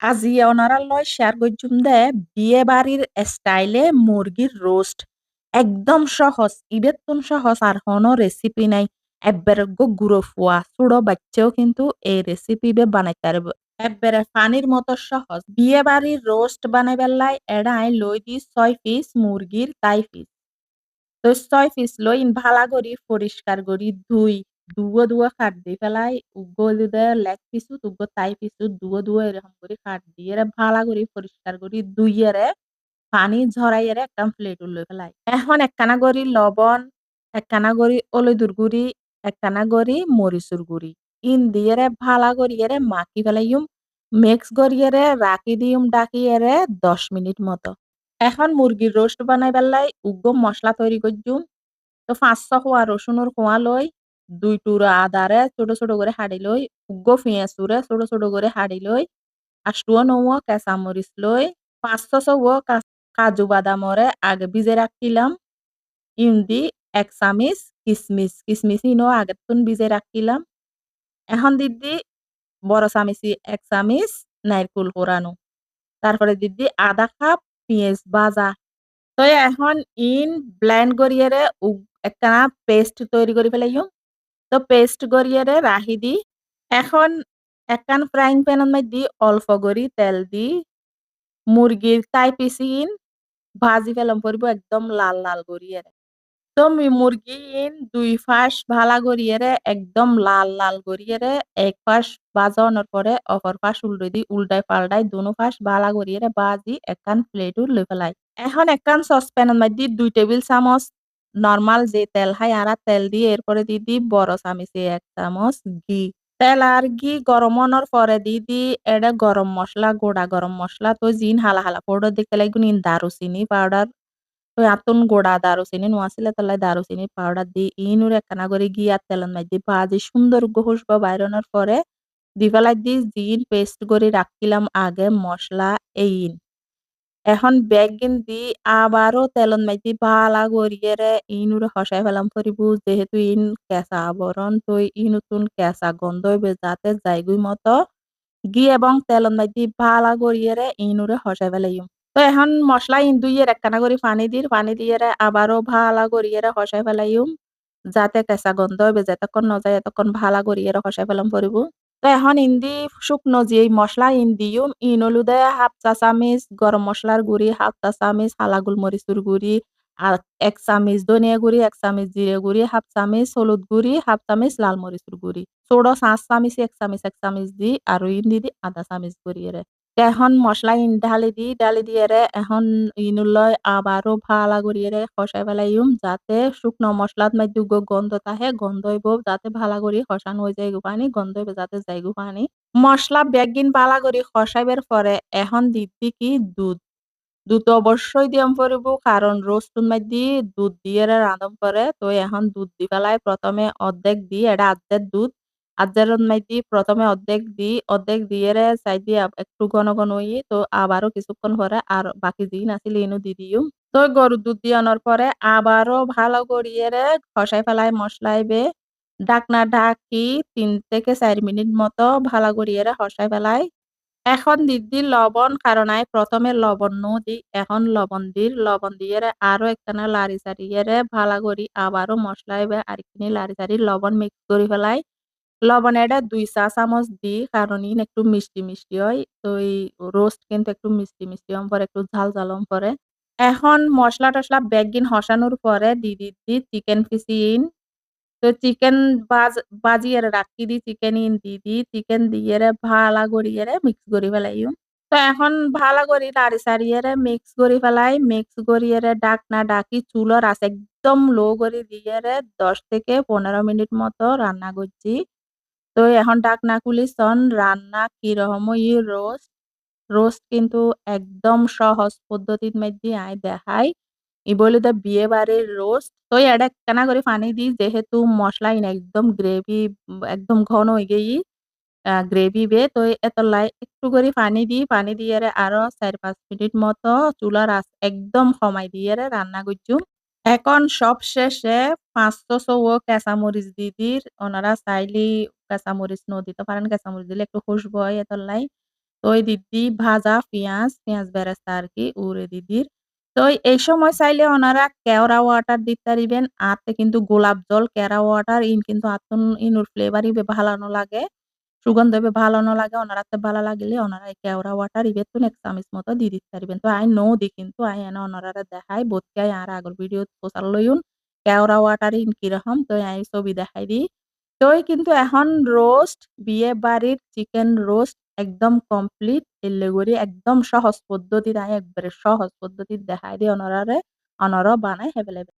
আজি ওনারা লয় শেয়ার করছুম দে। বিয়ে বাড়ির স্টাইলে মুরগির রোস্ট একদম সহজ। ইবেতুন সহজ। আর কোনো রেসিপি নাই। একবারে গুঁড়ো ফুয়া ছোট বাচ্চাও কিন্তু এই রেসিপি বে বানাইতে পারবে একবারে পানির মতো সহজ। বিয়ে বাড়ির রোস্ট বানাইবার লাই এড়াই লই দি ছয় পিস মুরগির তাই পিস তো ছয় পিস লই ভালা করি পরিষ্কার করি ধুই। দুয়ো দুয়ো খাট দি ফেলাই উগ্গো দিদে লেগ পিসু তুগ্গো তাই পিসু দুয়ো দুয়ো এরকম করে খাট দিয়ে রে ভালা করি পরিষ্কার করি দুইয়েরে পানি ঝরাইয়েরে একটা প্লেট লই ফেলাই এখন একখানা করি লবণ, একখানা করি অলইদুর গুড়ি একখানা করি মরিচুর গুড়ি ইন দিয়েরে ভালা করিয়েরে মাখি ফেলাইম মিক্স করিয়েরে রাখি দিম ডাকিয়েরে দশ মিনিট মতো। এখন মুরগির রোস্ট বানাই পেলাই উগ্র মশলা তৈরি করছুম তো পাঁচশো কোয়া রসুনের কোয়া লই দুই টুরা আদারে ছোট ছোট করে হাড়ি লই উগ্র পেঁয়াজুরে ছোট ছোট করে হাড়ি লই, আষ্টুয়া নৌয়া কেঁচা মরিচ লই, পাঁচশো চৌয়া কাজু বাদামরে আগে ভিজে রাখিলাম ইন্দি এক চামিচ, কিসমিস কিসমিস ইনো আগের তুন ভিজে রাখিলাম। এখন দিদি বড় চামিচি এক চামিচ নারকুল কোরানো। তারপরে দিদি আধা কাপ পেঁয়াজ ভাজা। তো এখন ইন ব্লেন্ড করিয়ে একটা পেস্ট তৈরি করে ফেলাইম। তো পেস্ট করিয়ে রাহি দি। এখন একখান ফ্রাইং প্যানের মধ্যে অল্প করি তেল দি। মুরগির তাই পিসি ইন ভাজি ফেলাম পরিব একদম লাল লাল করিয়ে তো মুরগি ইন দুই ফাঁস ভালা করিয়ে একদম লাল লাল করিয়ে এক ফাঁস বাজানোর পরে অপর ফাঁস উল্টে দি, উল্টায় পাল্টায় দুনো ফাঁস ভালা করিয়ে বাজি একখান প্লেট লই ফেলাই এখন একখান সসপ্যানের মধ্যে দুই টেবিল চামচ নর্মাল যে তেল হয় আর তেল দিয়ে এরপরে দি দি বড় চামিচে এক চামচ ঘি। তেল আর ঘি গরম পরে দি দি এটা গরম মশলা, গোড়া গরম মশলা। তো জিন হালা হালা পাউডার দেখতে লাগবে নিন দারুচিনি পাউডার তো আতুন গোড়া দারুচিনি, নোয়াছিলে তাহলে দারুচিনি পাউডার দি ইনুর একখানা করে ঘি আর তেলের মধ্যে ভাজি। সুন্দর ঘুষ বা বাইরনের পরে দি ফেলাই দি জিন পেস্ট করে রাখিলাম আগে মশলা এইন এখন বেগিন দি আবারও তেলন মাইতি ভালা করিয়ে ইনুরে হসাই ফেলাম পরিব যেহেতু ইন কেঁচা আবরণ, তো ইনুতুন কেঁচা গন্ধ হইবে যাতে যাইগুই মতো। ঘি এবং তেলন মাইতি ভালা করিয়ে ইনুরে হসাই ফেলাইম। তো এখন মশলা ইন দুইয়ের একখানা করে পানি দির, পানি দিয়ে আবারও ভালা করিয়ে হসাই ফেলাইম, যাতে কেঁচা গন্ধ হইবে, যতক্ষণ নজায় এতক্ষণ ভালা করিয়ে হসাই ফেলাম পরিব তো এখন ইন্দি শুকনো যে মশলা ইন দিউম ইন হলুদে হাফ চা চামিচ গরম মশলার গুড়ি হাফ চা চামিচ হালা গোলমরিচুর গুড়ি আর এক চামিচ ধনিয়া গুড়ি এক চামিচ জিরে গুড়ি হাফ চামিচ হলুদ গুড়ি হাফ চামিচ লাল মরিচুর গুড়ি ছোড়ো পাঁচ চামিচ এক চামিচ এক চামিচ দি আর ইন্দি দি আধা চামিচ গুড়িয়ে এখন মশলা ঢালি দি ডালি দিয়ে রে এখন ইনুলয় আবারও ভালা করিয়ে খসাই ফেলাইম যাতে শুকনো মশলাত মধ্যে গন্ধ তাহে গন্ধ হইব যাতে ভালা করি খসানো হয়ে যায় পানি গন্ধ হইব যাতে যাই পানি। মশলা বেগিন পালা করি খসাইবের পরে এখন দিদি কি দুধ। দুধ অবশ্যই দিয়াম পরিব কারণ রোস্টুর মধ্যে দুধ দিয়ে রাঁধম পরে তো এখন দুধ দি পেলাই প্রথমে অর্ধেক দি এটা আর্ধেক দুধ আজ্জারন মাইতি প্রথমে অর্ধেক দি, অর্ধেক দিয়ে চাই দিয়ে একটু ঘন ঘন হই তো আবারও কিছুক্ষণ পরে আর বাকি দিন ইনু দি দিও তো গরুর দুধ দিয়ে আনার পরে আবারও ভালো করিয়ে খসাই ফেলাই মশলাইবে ডাকনা ঢাকি তিন থেকে চার মিনিট মতো ভালো করিয়ে হসাই ফেলাই। এখন দিদি লবণ, কারণ আই প্রথমে লবণ নো দি, এখন লবণ দির লবণ দিয়ে আরও একখানা লারি সারিয়ে ভালো করি আবারও মশলাইবে আর লারি সারি লবণ মিক্স করে ফেলাই। লবণ এটা দুই চা চামচ দি কারণ ইন একটু মিষ্টি মিষ্টি হয়। তো এই রোস্ট কিন্তু একটু মিষ্টি মিষ্টি হম পরে একটু ঝাল ঝালম পরে। এখন মশলা টসলা বেগিন হসানোর পরে দি দি দি চিকেন পিসি ইন তো চিকেন বাজ, বাজিয়ে রাখি দি চিকেন ইন দি দি চিকেন দিয়ে ভালা করিয়ে মিক্স করি ফেলাই তো এখন ভালো করি লাড়ি সারিয়ে মিক্স করি ফেলাই মিক্স করিয়ে ডাক না ডাকি চুলোর আছে একদম লো করে দিয়ে দশ থেকে পনেরো মিনিট মতো রান্না করছি। তো এখন ডাক ডাকনা খুলিছন রান্না কীরকম ই রোস্ট রোস্ট কিন্তু একদম সহজ পদ্ধতির মধ্যে আই দেখাই ই বলে দা বিয়ে বাড়ির রোস্ট তো এটা কেনা করে পানি দিই যেহেতু মশলা ইন একদম গ্রেভি একদম ঘন হয়ে গেই গ্রেভি বে তো এত লাই একটু করে পানি দিই পানি দিয়ে আরও চার পাঁচ মিনিট মতো চুলার আঁচ একদম কমাই দিয়ে রান্না করছু এখন সবশেষে ৫০০ চৌও কাঁচামরিচ দিয়ে দির ওনারা চাইলেই কাঁচামরিচ ন দিতে পারেন কাঁচামরিচ দিলে একটু খুশবু হয় এতর লাই তো ওই দিদি ভাজা পেঁয়াজ পেঁয়াজ বেরেস্তা আরকি উরে দিদির। তো এই সময় চাইলে ওনারা কেওড়া ওয়াটার দিতে পারিবেন। আতে কিন্তু গোলাপ জল, কেওড়া ওয়াটার ইন কিন্তু আতুন ইনুর ফ্লেভার ইবে ভালানো লাগে। সুগন্ধ ইবে ভালানো লাগে। ওনারাতে ভালা লাগিলে ওনারা কেওড়া ওয়াটার ইবেতুন ১ চামিচ মতো দি দিতে পারিবেন। তো আই নো দি কিন্তু আই এনে ওনারারে দেখাই বোধকাই আর আগর ভিডিও প্রচার লইউন। কেওড়া ওয়াটার ইন কীরকম তো আই ছবি দেখাই দিই। তো কিন্তু এখন রোস্ট, বিয়ে বাড়ির চিকেন রোস্ট একদম কমপ্লিট। এর লেগরি একদম সহজ পদ্ধতিতে আই একবারে সহজ পদ্ধতিতে দেখাই দিই ওনারারে। ওনারাও বানাই হেবে লেবে